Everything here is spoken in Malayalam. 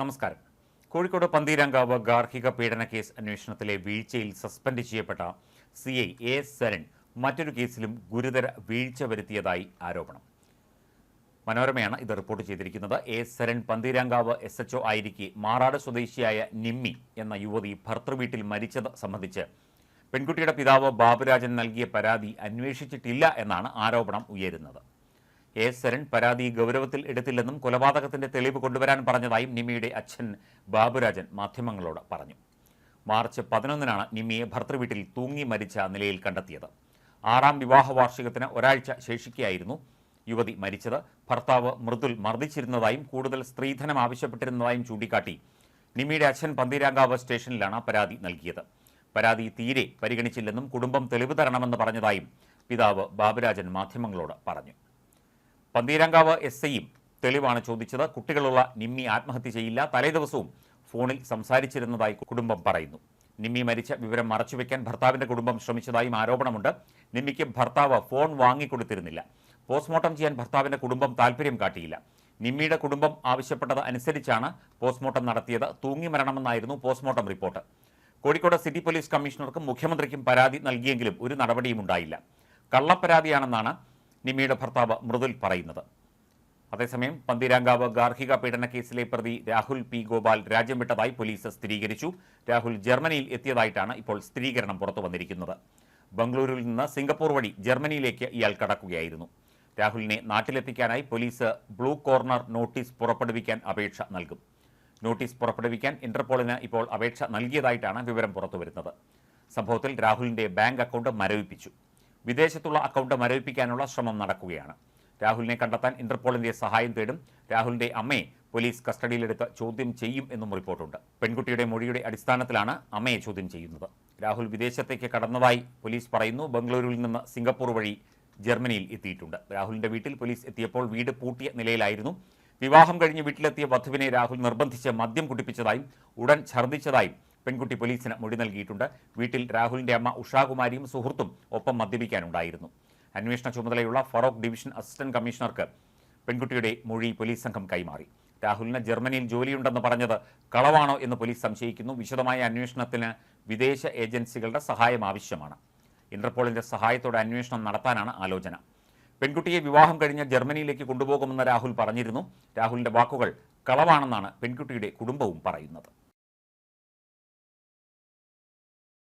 നമസ്കാരം. കോഴിക്കോട് പന്തീരാങ്കാവ് ഗാർഹിക പീഡന കേസ് അന്വേഷണത്തിലെ വീഴ്ചയിൽ സസ്പെൻഡ് ചെയ്യപ്പെട്ട സി ഐ എ സരൺ മറ്റൊരു കേസിലും ഗുരുതര വീഴ്ച വരുത്തിയതായി ആരോപണം. മനോരമയാണ് ഇത് റിപ്പോർട്ട് ചെയ്തിരിക്കുന്നത്. A Saran Pantheerankavu S H ആയിരിക്കെ Marad സ്വദേശിയായ നിമ്മി എന്ന യുവതി ഭർത്തൃവീട്ടിൽ മരിച്ചത് സംബന്ധിച്ച് പെൺകുട്ടിയുടെ പിതാവ് ബാബുരാജൻ നൽകിയ പരാതി അന്വേഷിച്ചിട്ടില്ല എന്നാണ് ആരോപണം ഉയരുന്നത്. എ സരൺ പരാതി ഗൗരവത്തിൽ എടുത്തില്ലെന്നും കൊലപാതകത്തിന്റെ തെളിവ് കൊണ്ടുവരാൻ പറഞ്ഞതായും നിമിയുടെ അച്ഛൻ ബാബുരാജൻ മാധ്യമങ്ങളോട് പറഞ്ഞു. മാർച്ച് പതിനൊന്നിനാണ് നിമിയെ ഭർത്തൃവീട്ടിൽ തൂങ്ങി മരിച്ച നിലയിൽ കണ്ടെത്തിയത്. ആറാം വിവാഹ വാർഷികത്തിന് ഒരാഴ്ച ശേഷിക്കുകയായിരുന്നു യുവതി മരിച്ചത്. ഭർത്താവ് മൃദുൽ മർദ്ദിച്ചിരുന്നതായും കൂടുതൽ സ്ത്രീധനം ആവശ്യപ്പെട്ടിരുന്നതായും ചൂണ്ടിക്കാട്ടി നിമിയുടെ അച്ഛൻ പന്തീരാങ്കാവ് സ്റ്റേഷനിലാണ് പരാതി നൽകിയത്. പരാതി തീരെ പരിഗണിച്ചില്ലെന്നും കുടുംബം തെളിവ് തരണമെന്ന് പറഞ്ഞതായും പിതാവ് ബാബുരാജൻ മാധ്യമങ്ങളോട് പറഞ്ഞു. പന്തീരാങ്കാവ് എസ് ഐയും തെളിവാണ് ചോദിച്ചത്. കുട്ടികളുള്ള നിമ്മി ആത്മഹത്യ ചെയ്യില്ല. തലേദിവസവും ഫോണിൽ സംസാരിച്ചിരുന്നതായി കുടുംബം പറയുന്നു. നിമ്മി മരിച്ച വിവരം മറച്ചുവെക്കാൻ ഭർത്താവിന്റെ കുടുംബം ശ്രമിച്ചതായും ആരോപണമുണ്ട്. നിമ്മിക്ക് ഭർത്താവ് ഫോൺ വാങ്ങിക്കൊടുത്തിരുന്നില്ല. പോസ്റ്റ്മോർട്ടം ചെയ്യാൻ ഭർത്താവിന്റെ കുടുംബം താല്പര്യം കാട്ടിയില്ല. നിമ്മിയുടെ കുടുംബം ആവശ്യപ്പെട്ടത് അനുസരിച്ചാണ് പോസ്റ്റ്മോർട്ടം നടത്തിയത്. തൂങ്ങി മരണമെന്നായിരുന്നു postmortem report. Kozhikode city police കമ്മീഷണർക്കും മുഖ്യമന്ത്രിക്കും പരാതി നൽകിയെങ്കിലും ഒരു നടപടിയും ഉണ്ടായില്ല. കള്ളപ്പരാതിയാണെന്നാണ് നിമ്മിയുടെ ഭർത്താവ് മൃദുൽ പറയുന്നത്. അതേസമയം പന്തിരാങ്കാവ് ഗാർഹിക പീഡന കേസിലെ പ്രതി രാഹുൽ പി. ഗോപാൽ രാജ്യം വിട്ടതായി പോലീസ് സ്ഥിരീകരിച്ചു. രാഹുൽ ജർമ്മനിയിൽ എത്തിയതായിട്ടാണ് ഇപ്പോൾ സ്ഥിരീകരണം പുറത്തു വന്നിരിക്കുന്നത്. ബംഗളൂരുവിൽ നിന്ന് സിംഗപ്പൂർ വഴി ജർമ്മനിയിലേക്ക് ഇയാൾ കടക്കുകയായിരുന്നു. രാഹുലിനെ നാട്ടിലെത്തിക്കാനായി പോലീസ് ബ്ലൂ കോർണർ നോട്ടീസ് പുറപ്പെടുവിക്കാൻ അപേക്ഷ നൽകും. നോട്ടീസ് പുറപ്പെടുവിക്കാൻ ഇന്റർപോളിന് ഇപ്പോൾ അപേക്ഷ നൽകിയതായിട്ടാണ് വിവരം പുറത്തുവരുന്നത്. സംഭവത്തിൽ രാഹുലിന്റെ ബാങ്ക് അക്കൗണ്ട് മരവിപ്പിച്ചു. വിദേശത്തുള്ള അക്കൗണ്ട് മരവിപ്പിക്കാനുള്ള ശ്രമം നടക്കുകയാണ്. രാഹുലിനെ കണ്ടെത്താൻ ഇന്റർപോളിന്റെ സഹായം തേടും. രാഹുലിന്റെ അമ്മയെ പോലീസ് കസ്റ്റഡിയിലെടുത്ത് ചോദ്യം ചെയ്യും എന്നും റിപ്പോർട്ടുണ്ട്. പെൺകുട്ടിയുടെ മൊഴിയുടെ അടിസ്ഥാനത്തിലാണ് അമ്മയെ ചോദ്യം ചെയ്യുന്നത്. രാഹുൽ വിദേശത്തേക്ക് കടന്നതായി പോലീസ് പറയുന്നു. ബംഗളൂരുവിൽ നിന്ന് സിംഗപ്പൂർ വഴി ജർമ്മനിയിൽ എത്തിയിട്ടുണ്ട്. രാഹുലിന്റെ വീട്ടിൽ പോലീസ് എത്തിയപ്പോൾ വീട് പൂട്ടിയ നിലയിലായിരുന്നു. വിവാഹം കഴിഞ്ഞ് വീട്ടിലെത്തിയ വധുവിനെ രാഹുൽ നിർബന്ധിച്ച് മദ്യം കുടിപ്പിച്ചതായും ഉടൻ ഛർദ്ദിച്ചതായും പെൺകുട്ടി പോലീസിന് മൊഴി നൽകിയിട്ടുണ്ട്. വീട്ടിൽ രാഹുലിന്റെ അമ്മ ഉഷാകുമാരിയും സുഹൃത്തും ഒപ്പം മദ്യപിക്കാനുണ്ടായിരുന്നു. അന്വേഷണ ചുമതലയുള്ള ഫറോക്ക് ഡിവിഷൻ അസിസ്റ്റന്റ് കമ്മീഷണർക്ക് പെൺകുട്ടിയുടെ മൊഴി പോലീസ് സംഘം കൈമാറി. രാഹുലിന് ജർമ്മനിയിൽ ജോലിയുണ്ടെന്ന് പറഞ്ഞത് കളവാണോ എന്ന് പോലീസ് സംശയിക്കുന്നു. വിശദമായ അന്വേഷണത്തിന് വിദേശ ഏജൻസികളുടെ സഹായം ആവശ്യമാണ്. ഇന്റർപോളിന്റെ സഹായത്തോടെ അന്വേഷണം നടത്താനാണ് ആലോചന. പെൺകുട്ടിയെ വിവാഹം കഴിഞ്ഞ് ജർമ്മനിയിലേക്ക് കൊണ്ടുപോകുമെന്ന് രാഹുൽ പറഞ്ഞിരുന്നു. രാഹുലിന്റെ വാക്കുകൾ കളവാണെന്നാണ് പെൺകുട്ടിയുടെ കുടുംബവും പറയുന്നത്.